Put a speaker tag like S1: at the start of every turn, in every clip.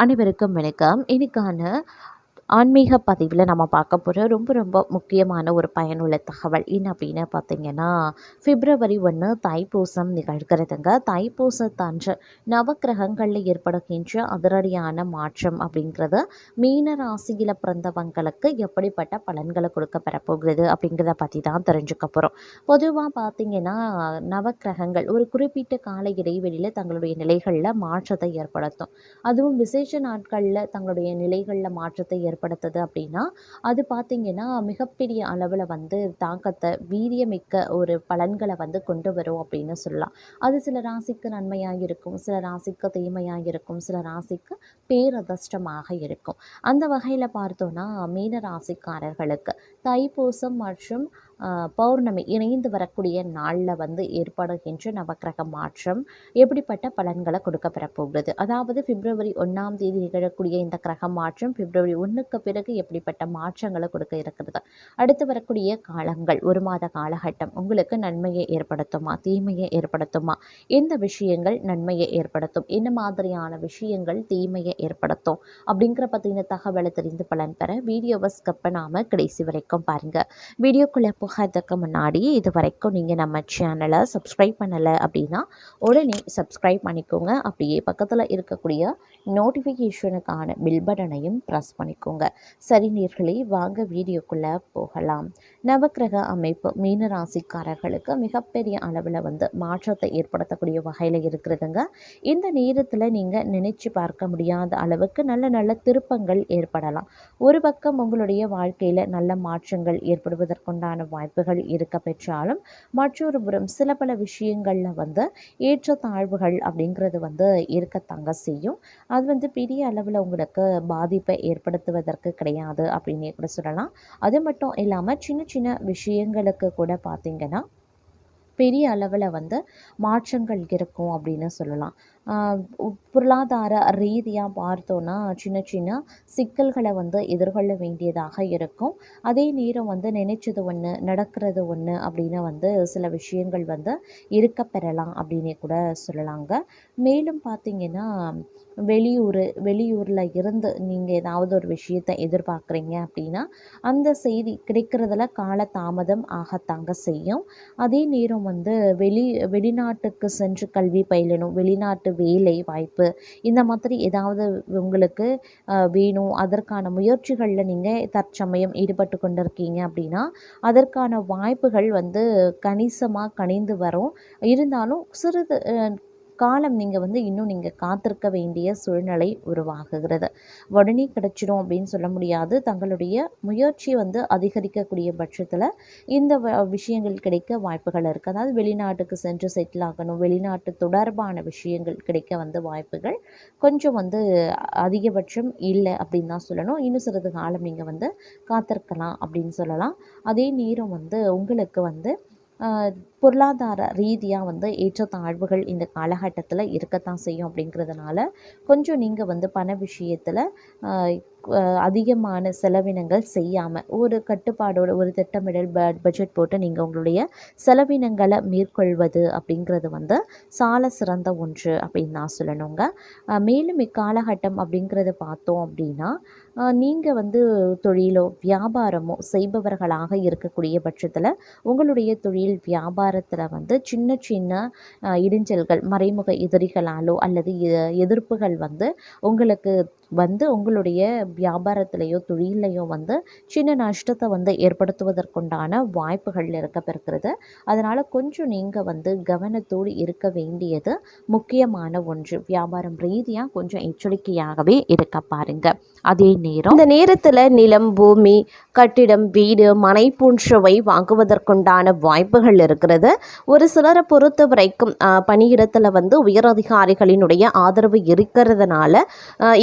S1: அனைவருக்கும் வணக்கம். இன்னைக்கான ஆன்மீக பதிவில் நம்ம பார்க்க போகிற ரொம்ப ரொம்ப முக்கியமான ஒரு பயனுள்ள தகவல் என்ன அப்படின்னு பார்த்தீங்கன்னா பிப்ரவரி ஒன்று தைப்பூசம் நிகழ்கிறதுங்க. தைப்பூசத்தன்று நவக்கிரகங்களில் ஏற்படுகின்ற அதிரடியான மாற்றம் அப்படிங்கிறது மீன ராசியில் பிறந்தவங்களுக்கு எப்படிப்பட்ட பலன்களை கொடுக்க பெறப்போகிறது அப்படிங்கிறத பற்றி தான் தெரிஞ்சுக்க போகிறோம் பொதுவாக பார்த்தீங்கன்னா நவக்கிரகங்கள் ஒரு குறிப்பிட்ட கால இடைவெளியில் தங்களுடைய நிலைகளில் மாற்றத்தை ஏற்படுத்தும். அதுவும் விசேஷ நாட்களில் தங்களுடைய நிலைகளில் மாற்றத்தை ஏற்படுத்துது அப்படின்னா அது பார்த்திங்கன்னா மிகப்பெரிய அளவில் வந்து தாக்கத்தை வீரியமிக்க ஒரு பலன்களை வந்து கொண்டு வரும் அப்படின்னு சொல்லலாம். அது சில ராசிக்கு நன்மையாக இருக்கும் சில ராசிக்கு தீமையாக இருக்கும் சில ராசிக்கு பேரதிர்ஷ்டமாக இருக்கும். அந்த வகையில் பார்த்தோன்னா மீன ராசிக்காரர்களுக்கு தைப்பூசம் மற்றும் பௌர்ணமி இணைந்து வரக்கூடிய நாளில் வந்து ஏற்படுகின்ற நவக்கிரக மாற்றம் எப்படிப்பட்ட பலன்களை கொடுக்க பெறப்போகிறது அதாவது பிப்ரவரி ஒன்றாம் தேதி நிகழக்கூடிய இந்த கிரக மாற்றம் பிப்ரவரி ஒன்றுக்கு பிறகு எப்படிப்பட்ட மாற்றங்களை கொடுக்க இருக்கிறது? அடுத்து வரக்கூடிய காலங்கள் ஒரு மாத காலகட்டம் உங்களுக்கு நன்மையை ஏற்படுத்துமா தீமையை ஏற்படுத்துமா? எந்த விஷயங்கள் நன்மையை ஏற்படுத்தும்? என்ன மாதிரியான விஷயங்கள் தீமையை ஏற்படுத்தும்? அப்படிங்கிற பற்றின தகவலை தெரிந்து பலன் பெற வீடியோவை ஸ்கப்பை பண்ணாமல் கடைசி வரைக்கும் பாருங்கள் வீடியோக்குள்ளே போகிறதுக்கு முன்னாடி இது வரைக்கும் நீங்கள் நம்ம சேனலை சப்ஸ்கிரைப் பண்ணலை அப்படின்னா உடனே சப்ஸ்கிரைப் பண்ணிக்கோங்க. அப்படியே பக்கத்தில் இருக்கக்கூடிய நோட்டிஃபிகேஷனுக்கான பில் பட்டனையும் ப்ரெஸ் பண்ணிக்கோங்க. சரி நேர்களே வாங்க வீடியோக்குள்ளே போகலாம். நவக்கிரக அமைப்பு மீன ராசிக்காரர்களுக்கு மிகப்பெரிய அளவில் வந்து மாற்றத்தை ஏற்படுத்தக்கூடிய வகையில் இருக்கிறதுங்க. இந்த நேரத்தில் நீங்கள் நினைச்சு பார்க்க முடியாத அளவுக்கு நல்ல நல்ல திருப்பங்கள் ஏற்படலாம். ஒரு பக்கம் உங்களுடைய வாழ்க்கையில் நல்ல மாற்றங்கள் ஏற்படுவதற்குண்டான வாய்ப்புகள் இருக்க பெற்றாலும் மற்றொரு புறம் சில பல விஷயங்களில் வந்து ஏற்றத்தாழ்வுகள் அப்படிங்கிறது வந்து இருக்கத்தாங்க செய்யும். அது வந்து பெரிய அளவில் உங்களுக்கு பாதிப்பை ஏற்படுத்துவதற்கு கிடையாது அப்படின்னே கூட சொல்லலாம். அது மட்டும் இல்லாமல் சின்ன சின்ன விஷயங்களுக்கு கூட பார்த்திங்கன்னா பெரிய அளவில் வந்து மாற்றங்கள் இருக்கும் அப்படின்னு சொல்லலாம். பொருளாதார ரீதியாக பார்த்தோன்னா சின்ன சின்ன சிக்கல்களை வந்து எதிர்கொள்ள வேண்டியதாக இருக்கும். அதே நேரம் வந்து நினைச்சது ஒன்று நடக்கிறது ஒன்று அப்படின்னு வந்து சில விஷயங்கள் வந்து இருக்க பெறலாம் அப்படின்னே கூட சொல்லலாங்க. மேலும் பார்த்திங்கன்னா வெளியூர் வெளியூரில் இருந்து நீங்கள் ஏதாவது ஒரு விஷயத்தை எதிர்பார்க்குறீங்க அப்படின்னா அந்த செய்தி கிடைக்கிறதுல கால தாமதம் ஆகத்தாங்க செய்யும். அதே நேரம் வந்து வெளி வெளிநாட்டுக்கு சென்று கல்வி பயிலணும் வெளிநாட்டு வேலை வாய்ப்பு. இந்த மாதிரி ஏதாவது உங்களுக்கு வேணும். அதற்கான முயற்சிகளில் நீங்கள் தற்சமயம் ஈடுபட்டு கொண்டிருக்கீங்க அப்படின்னா அதற்கான வாய்ப்புகள் வந்து கணிசமாக கணிந்து வரும். இருந்தாலும் சிறிது காலம் நீங்கள் வந்து இன்னும் நீங்கள் காத்திருக்க வேண்டிய சூழ்நிலை உருவாகுகிறது. உடனே கிடச்சிடும் அப்படின்னு சொல்ல முடியாது. தங்களுடைய முயற்சி வந்து அதிகரிக்கக்கூடிய பட்சத்தில் இந்த விஷயங்கள் கிடைக்க வாய்ப்புகள் இருக்குது அதாவது வெளிநாட்டுக்கு சென்று செட்டில் ஆகணும். வெளிநாட்டு தொடர்பான விஷயங்கள் கிடைக்க வந்து வாய்ப்புகள் கொஞ்சம் வந்து அதிகபட்சம் இல்லை அப்படின்னு தான் சொல்லணும். இன்னும் சிறிது காலம் நீங்கள் வந்து காத்திருக்கலாம் அப்படின்னு சொல்லலாம். அதே நேரம் வந்து உங்களுக்கு வந்து பொருளாதார ரீதியாக வந்து ஏற்றத்தாழ்வுகள் இந்த காலகட்டத்தில் இருக்கத்தான் செய்யும் அப்படிங்கிறதுனால கொஞ்சம் நீங்கள் வந்து பண விஷயத்தில் அதிகமான செலவினங்கள் செய்யாமல் ஒரு கட்டுப்பாடோட ஒரு திட்டமிடல் ப பட்ஜெட் போட்டு நீங்கள் உங்களுடைய செலவினங்களை மேற்கொள்வது அப்படிங்கிறது வந்து சால சிறந்த ஒன்று அப்படின்னு நான் சொல்லணுங்க. மேலும் இக்காலகட்டம் அப்படிங்கிறது பார்த்தோம் அப்படின்னா நீங்கள் வந்து தொழிலோ வியாபாரமோ செய்பவர்களாக இருக்கக்கூடிய பட்சத்தில் உங்களுடைய தொழில் வியாபாரத்தில் வந்து சின்ன சின்ன இடிஞ்சல்கள் மறைமுக எதிரிகளாலோ அல்லது எ- எதிர்ப்புகள் வந்து உங்களுக்கு வந்து உங்களுடைய வியாபாரத்திலையோ தொழிலையோ வந்து சின்ன நஷ்டத்தை வந்து ஏற்படுத்துவதற்குண்டான வாய்ப்புகள் இருக்க அதனால் கொஞ்சம் நீங்கள் வந்து கவனத்தோடு இருக்க வேண்டியது முக்கியமான ஒன்று. வியாபாரம் ரீதியாக கொஞ்சம் எச்சரிக்கையாகவே இருக்க பாருங்க. அதே நேரம் இந்த நேரத்தில் நிலம் பூமி கட்டிடம் வீடு மனை போன்றவை வாங்குவதற்குண்டான வாய்ப்புகள் இருக்கிறது. ஒரு சிலரை பொறுத்த வரைக்கும் பணியிடத்தில் வந்து உயரதிகாரிகளினுடைய ஆதரவு இருக்கிறதுனால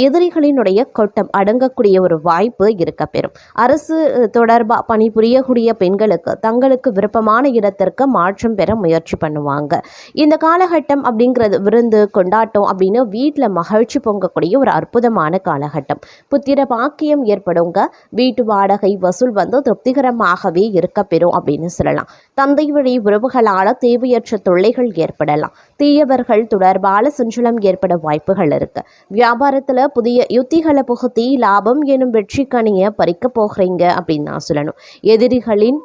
S1: எதிரிகள் எதிரிகளினுடைய கொட்டம் அடங்கக்கூடிய ஒரு வாய்ப்பு இருக்க பெறும். அரசு தொடர்பாக பணிபுரியக்கூடிய பெண்களுக்கு தங்களுக்கு விருப்பமான இடத்திற்கு மாற்றம் பெற முயற்சி பண்ணுவாங்க. இந்த காலகட்டம் அப்படிங்கிறது விருந்து கொண்டாட்டம் அப்படின்னு வீட்டில் மகிழ்ச்சி பொங்கக்கூடிய ஒரு அற்புதமான காலகட்டம். புத்திர பாக்கியம் ஏற்படுங்க. வீட்டு வாடகை வசூல் வந்து திருப்திகரமாகவே இருக்க பெறும் அப்படின்னு சொல்லலாம். தந்தை வழி உறவுகளால் தேவையற்ற தொல்லைகள் ஏற்படலாம். தீயவர்கள் தொடர்பால சஞ்சலம் ஏற்பட வாய்ப்புகள் இருக்கு. வியாபாரத்தில் புதிய யுத்திகளை புகுத்தி லாபம் எனும் வெற்றி கனியை பறிக்க போகிறீங்க அப்படின்னு நான் சொல்லணும். எதிரிகளின்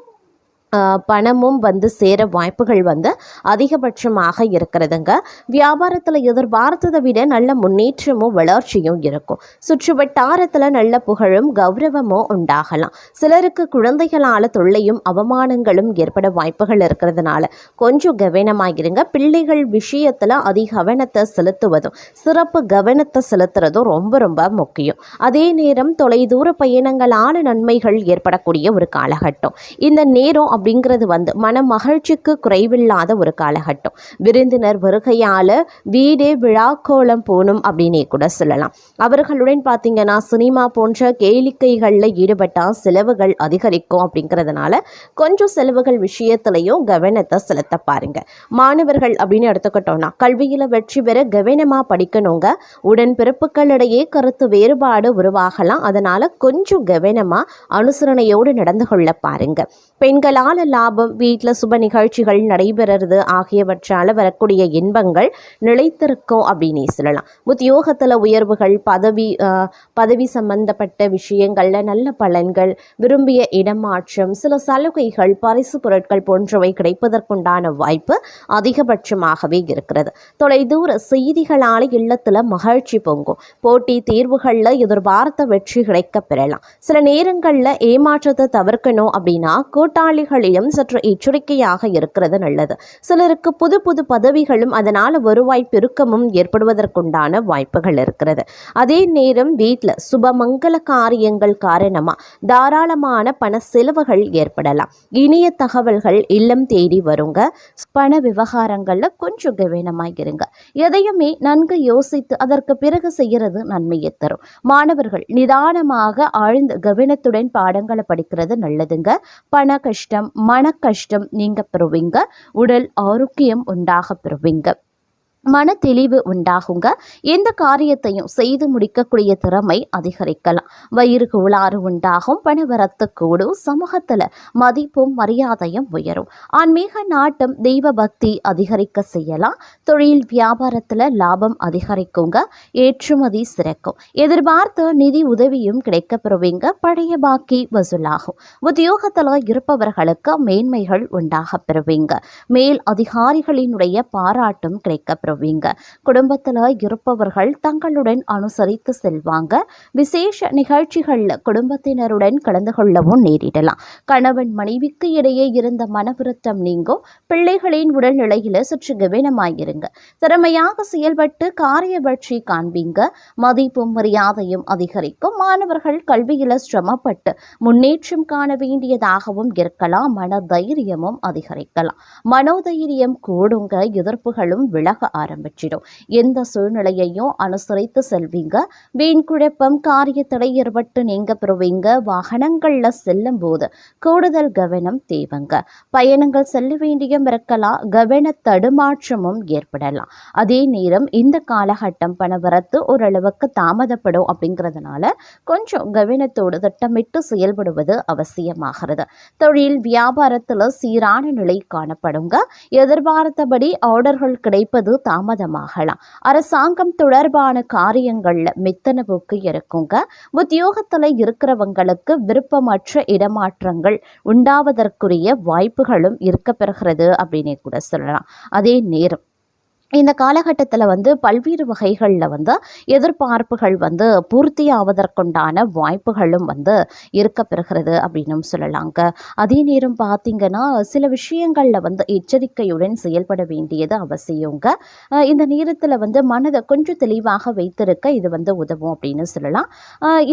S1: பணமும் வந்து சேர வாய்ப்புகள் வந்து அதிகபட்சமாக இருக்கிறதுங்க. வியாபாரத்தில் எதிர்பார்த்ததை விட நல்ல முன்னேற்றமும் வளர்ச்சியும் இருக்கும். சுற்று வட்டாரத்தில் நல்ல புகழும் கௌரவமும் உண்டாகலாம். சிலருக்கு குழந்தைகளால் தொல்லையும் அவமானங்களும் ஏற்பட வாய்ப்புகள் இருக்கிறதுனால கொஞ்சம் கவனமாகிருங்க பிள்ளைகள் விஷயத்தில் அதிக கவனத்தை செலுத்துவதும் சிறப்பு கவனத்தை செலுத்துறதும் ரொம்ப ரொம்ப முக்கியம். அதே நேரம் தொலைதூர பயணங்களான நன்மைகள் ஏற்படக்கூடிய ஒரு காலகட்டம். இந்த நேரம் அப்படிங்கிறது வந்து மன மகிழ்ச்சிக்கு குறைவில்லாத ஒரு காலகட்டம். விருந்தினர் வருகையால் வீடே விழாக்கோலம் போகணும் அப்படின்னே கூட சொல்லலாம். அவர்களுடன் பார்த்தீங்கன்னா சினிமா போன்ற கேளிக்கைகளில் ஈடுபட்டால் செலவுகள் அதிகரிக்கும் அப்படிங்கிறதுனால கொஞ்சம் செலவுகள் விஷயத்துலையும் கவனத்தை செலுத்த பாருங்க. மாணவர்கள் அப்படின்னு எடுத்துக்கிட்டோம்னா கல்வியில் வெற்றி பெற கவனமாக படிக்கணுங்க. உடன் பிறப்புகளிடையே கருத்து வேறுபாடு உருவாகலாம். அதனால் கொஞ்சம் கவனமாக அனுசரணையோடு நடந்து கொள்ள பாருங்கள் பெண்களால் லாபம் வீட்டில் சுப நிகழ்ச்சிகள் நடைபெறுறது ஆகியவற்றால் வரக்கூடிய இன்பங்கள் நிலைத்திருக்கும் அப்படின்னே சொல்லலாம். உத்தியோகத்தில் உயர்வுகள் பதவி பதவி சம்பந்தப்பட்ட விஷயங்களில் நல்ல பலன்கள் விரும்பிய இடமாற்றம் சில சலுகைகள் பரிசு பொருட்கள் போன்றவை கிடைப்பதற்குண்டான வாய்ப்பு அதிகபட்சமாகவே இருக்கிறது. தொலைதூர செய்திகளால் இல்லத்தில் மகிழ்ச்சி பொங்கும். போட்டி தீர்வுகளில் எதிர்பார்த்த வெற்றி கிடைக்க பெறலாம். சில நேரங்களில் ஏமாற்றத்தை தவிர்க்கணும் அப்படின்னா கூட்டாளிகளிடம் சற்று எச்சரிக்கையாக இருக்கிறது நல்லது. சிலருக்கு புது புது பதவிகளும் அதனால் வருவாய் பெருக்கமும் ஏற்படுவதற்குண்டான வாய்ப்புகள் இருக்கிறது. அதே நேரம் வீட்டில் சுபமங்கல காரியங்கள் காரணமாக தாராளமான பண செலவுகள் ஏற்படலாம். இனிய தகவல்கள் இல்லம் தேடி வருங்க. பண விவகாரங்களில் கொஞ்சம் கவனமாக இருங்க. எதையுமே நன்கு யோசித்து அதற்கு பிறகு செய்கிறது நன்மையை தரும். மாணவர்கள் நிதானமாக ஆழ்ந்த கவனத்துடன் பாடங்களை படிக்கிறது நல்லதுங்க. பண கஷ்டம் மன கஷ்டம் நீங்க பெறுவீங்க. உடல் ஆரோக்கியம் உண்டாக பெறுவீங்க. மன தெளிவு உண்டாகுங்க. எந்த காரியத்தையும் செய்து முடிக்கக்கூடிய திறமை அதிகரிக்கலாம். வயிறு கோளாறு உண்டாகும் பணவரத்து கூடும் சமூகத்தில் மதிப்பும் மரியாதையும் உயரும். ஆன்மீக நாட்டம் தெய்வ பக்தி அதிகரிக்க செய்யலாம். தொழில் வியாபாரத்தில் லாபம் அதிகரிக்குங்க. ஏற்றுமதி சிறக்கும். எதிர்பார்த்த நிதி உதவியும் கிடைக்க பெறுவீங்க பழைய பாக்கி வசூலாகும். உத்தியோகத்தில் இருப்பவர்களுக்கு மேன்மைகள் உண்டாக பெறுவீங்க. மேல் அதிகாரிகளினுடைய பாராட்டும் கிடைக்கப்பெறும். பெறுவீங்க குடும்பத்தில் இருப்பவர்கள் தங்களுடன் அனுசரித்து செல்வாங்க. விசேஷ நிகழ்ச்சிகளில் குடும்பத்தினருடன் கலந்து கொள்ளவும் நேரிடலாம். கணவன் மனைவிக்கு இடையே இருந்த மனவிருத்தம் நீங்கும். பிள்ளைகளின் உடல்நிலையில் சற்று கவனமாயிருங்க. திறமையாக செயல்பட்டு காரிய வெற்றி காண்பீங்க. மதிப்பும் மரியாதையும் அதிகரிக்கும். மாணவர்கள் கல்வியில் சிரமப்பட்டு முன்னேற்றம் காண வேண்டியதாகவும் இருக்கலாம். மன தைரியமும் அதிகரிக்கலாம். மனோதைரியம் கூடுங்க. எதிர்ப்புகளும் விலக ஆரம்பிச்சிடும். எந்த சூழ்நிலையையும் அனுசரித்து செல்வீங்க. வீண் குழப்பம் காரிய தடை ஏற்பட்டு நீங்க பெறுவீங்க. வாகனங்கள்ல செல்லும் போது கூடுதல் கவனம் தேவைங்க. பயணங்கள் செல்ல வேண்டியும் இருக்கலாம். கவன தடுமாற்றமும் ஏற்படலாம். அதே நேரம் இந்த காலகட்டம் பணவரத்து ஓரளவுக்கு தாமதப்படும் அப்படிங்கிறதுனால கொஞ்சம் கவனத்தோடு திட்டமிட்டு செயல்படுவது அவசியமாகிறது. தொழில் வியாபாரத்தில் சீரான நிலை காணப்படுங்க. எதிர்பார்த்தபடி ஆர்டர்கள் கிடைப்பது தாமதமாகலாம். அரசாங்கம் தொடர்பான காரியங்கள்ல மித்தனவுக்கு இருக்குங்க. உத்தியோகத்தில் இருக்கிறவங்களுக்கு விருப்பமற்ற இடமாற்றங்கள் உண்டாவதற்குரிய வாய்ப்புகளும் இருக்க பெறுகிறது அப்படின்னு கூட சொல்லலாம். அதே நேரம் இந்த காலகட்டத்தில் வந்து பல்வேறு வகைகளில் வந்து எதிர்பார்ப்புகள் வந்து பூர்த்தி ஆவதற்குண்டான வாய்ப்புகளும் வந்து இருக்க பெறுகிறது அப்படின்னும் சொல்லலாங்க. அதே நேரம் பார்த்திங்கன்னா சில விஷயங்களில் வந்து எச்சரிக்கையுடன் செயல்பட வேண்டியது அவசியங்க. இந்த நேரத்தில் வந்து மனதை கொஞ்சம் தெளிவாக வைத்திருக்க இது வந்து உதவும் அப்படின்னு சொல்லலாம்.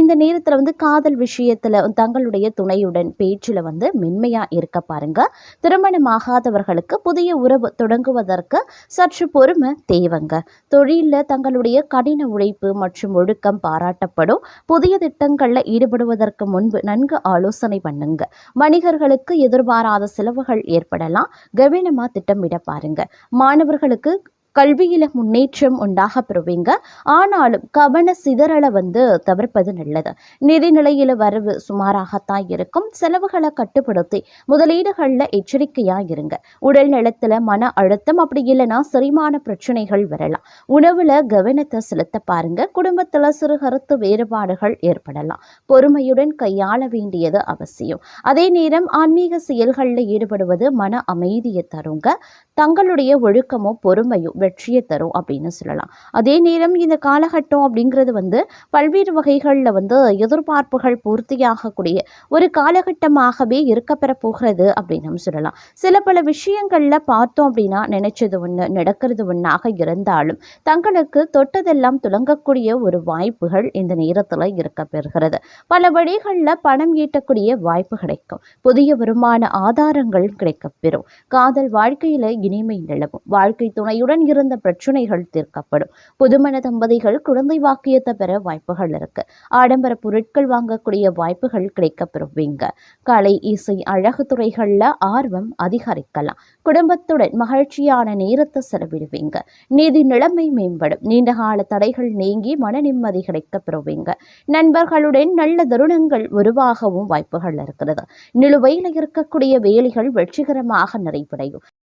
S1: இந்த நேரத்தில் வந்து காதல் விஷயத்தில் தங்களுடைய துணையுடன் பேச்சில் வந்து மென்மையாக இருக்க பாருங்க. திருமணமாகாதவர்களுக்கு புதிய உறவு தொடங்குவதற்கு சற்று பொறுமை தேவைங்க. தொழிலில் தங்களுடைய கடின உழைப்பு மற்றும் ஒழுக்கம் பாராட்டப்படும். புதிய திட்டங்களில் ஈடுபடுவதற்கு முன்பு நன்கு ஆலோசனை பண்ணுங்க. வணிகர்களுக்கு எதிர்பாராத செலவுகள் ஏற்படலாம். கவனமாக திட்டமிட பாருங்க. மாணவர்களுக்கு கல்வியில் முன்னேற்றம் உண்டாக பெறுவீங்க ஆனாலும் கவன சிதறலை வந்து தவிர்ப்பது நல்லது. நிதிநிலையில் வரவு சுமாராகத்தான் இருக்கும். செலவுகளை கட்டுப்படுத்தி முதலீடுகளில் எச்சரிக்கையாக இருங்க. உடல் நலத்தில் மன அழுத்தம் அப்படி இல்லைன்னா செரிமான பிரச்சனைகள் வரலாம். உணவில் கவனத்தை செலுத்த பாருங்க. குடும்பத்தில் சிறு கருத்து வேறுபாடுகள் ஏற்படலாம். பொறுமையுடன் கையாள வேண்டியது அவசியம். அதே நேரம் ஆன்மீக செயல்களில் ஈடுபடுவது மன அமைதியை தருங்க. தங்களுடைய ஒழுக்கமும் பொறுமையும் வெற்றியை தரும் அப்படின்னு சொல்லலாம். அதே நேரம் இந்த காலகட்டம் அப்படிங்கிறது வந்து பல்வேறு வகைகளில் வந்து எதிர்பார்ப்புகள் பூர்த்தியாகக்கூடிய ஒரு காலகட்டமாகவே இருக்கப்பெற போகிறது அப்படின்னு சொல்லலாம். சில பல விஷயங்களில் பார்த்தோம் அப்படின்னா நினைச்சது ஒன்று நடக்கிறது ஒன்றாக இருந்தாலும் தங்களுக்கு தொட்டதெல்லாம் துலங்கக்கூடிய ஒரு வாய்ப்புகள் இந்த நேரத்தில் இருக்க பெறுகிறது. பல வழிகளில் பணம் ஈட்டக்கூடிய வாய்ப்பு கிடைக்கும். புதிய வருமான ஆதாரங்கள் கிடைக்கப்பெறும். காதல் வாழ்க்கையில் இனிமை நிலவும். வாழ்க்கை துணையுடன் இருந்த பிரச்சனைகள் தீர்க்கப்படும். புதுமண தம்பதிகள் குழந்தை வாக்கியத்தை பெற வாய்ப்புகள் இருக்கு. ஆடம்பர பொருட்கள் வாங்கக்கூடிய வாய்ப்புகள் கிடைக்கப்பெறுவீங்க கலை இசை அழகு துறைகளில் ஆர்வம் அதிகரிக்கலாம். குடும்பத்துடன் மகிழ்ச்சியான நேரத்தை செலவிடுவீங்க. நிதி நிலைமை மேம்படும். நீண்ட கால தடைகள் நீங்கி மன நிம்மதி கிடைக்க பெறுவீங்க நண்பர்களுடன் நல்ல தருணங்கள் உருவாகவும் வாய்ப்புகள் இருக்கிறது. நிலுவையில் இருக்கக்கூடிய வேலைகள் வெற்றிகரமாக நிறைவடையும்.